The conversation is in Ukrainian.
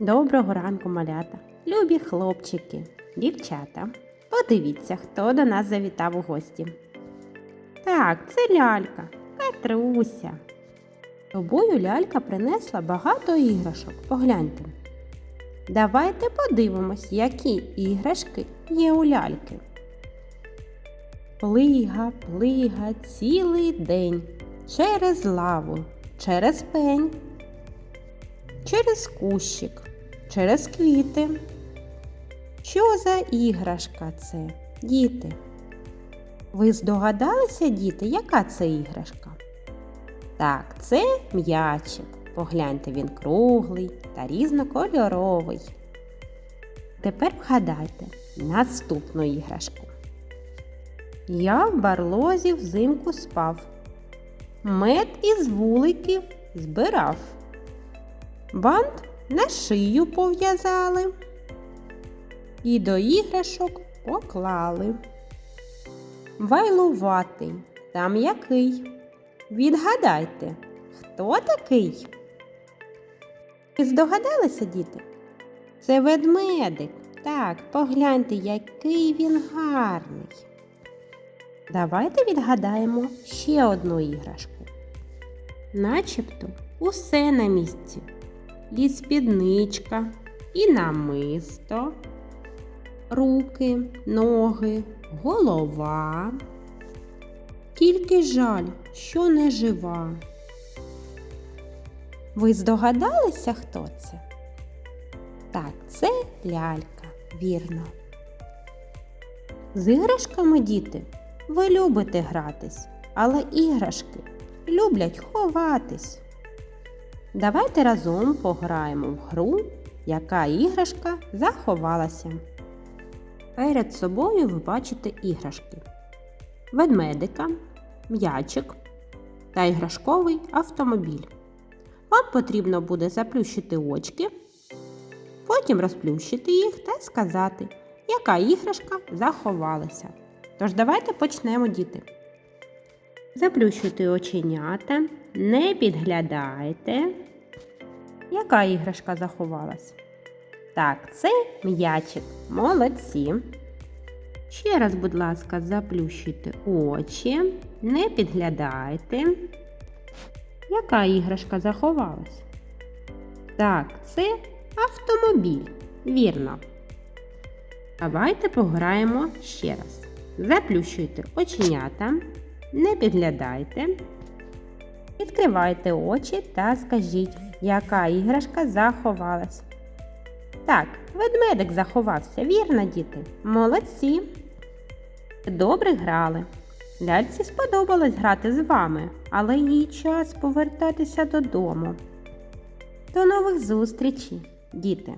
Доброго ранку, малята, любі хлопчики, дівчата. Подивіться, хто до нас завітав у гості. Так, це лялька, Петруся. Тобою лялька принесла багато іграшок. Погляньте. Давайте подивимось, які іграшки є у ляльки. Плига, плига цілий день через лаву, через пень, через кущик, через квіти. Що за іграшка це, діти? Ви здогадалися, діти, яка це іграшка? Так, це м'ячик. Погляньте, він круглий та різнокольоровий. Тепер вгадайте наступну іграшку. Я в барлозі взимку спав. Мед із вуликів збирав. Бант на шию пов'язали і до іграшок поклали. Вайлуватий там який. Відгадайте, хто такий? Ви здогадалися, діти? Це ведмедик. Так, погляньте, який він гарний. Давайте відгадаємо ще одну іграшку. Начебто усе на місці. І спідничка, і намисто, руки, ноги, голова. Тільки жаль, що не жива. Ви здогадалися, хто це? Так, це лялька, вірно. З іграшками, діти, ви любите гратись, але іграшки люблять ховатись. Давайте разом пограємо в гру, яка іграшка заховалася. Перед собою ви бачите іграшки: ведмедика, м'ячик та іграшковий автомобіль. Вам потрібно буде заплющити очки, потім розплющити їх та сказати, яка іграшка заховалася. Тож давайте почнемо, діти. Заплющуйте оченята, не підглядайте. Яка іграшка заховалась? Так, це м'ячик. Молодці. Ще раз, будь ласка, заплющуйте очі, не підглядайте. Яка іграшка заховалась? Так, це автомобіль. Вірно. Давайте пограємо ще раз. Заплющуйте оченята, не підглядайте. Відкривайте очі та скажіть, яка іграшка заховалась. Так, ведмедик заховався, вірно, діти? Молодці. Добре грали. Ляльці сподобалось грати з вами, але їй час повертатися додому. До нових зустрічей, діти!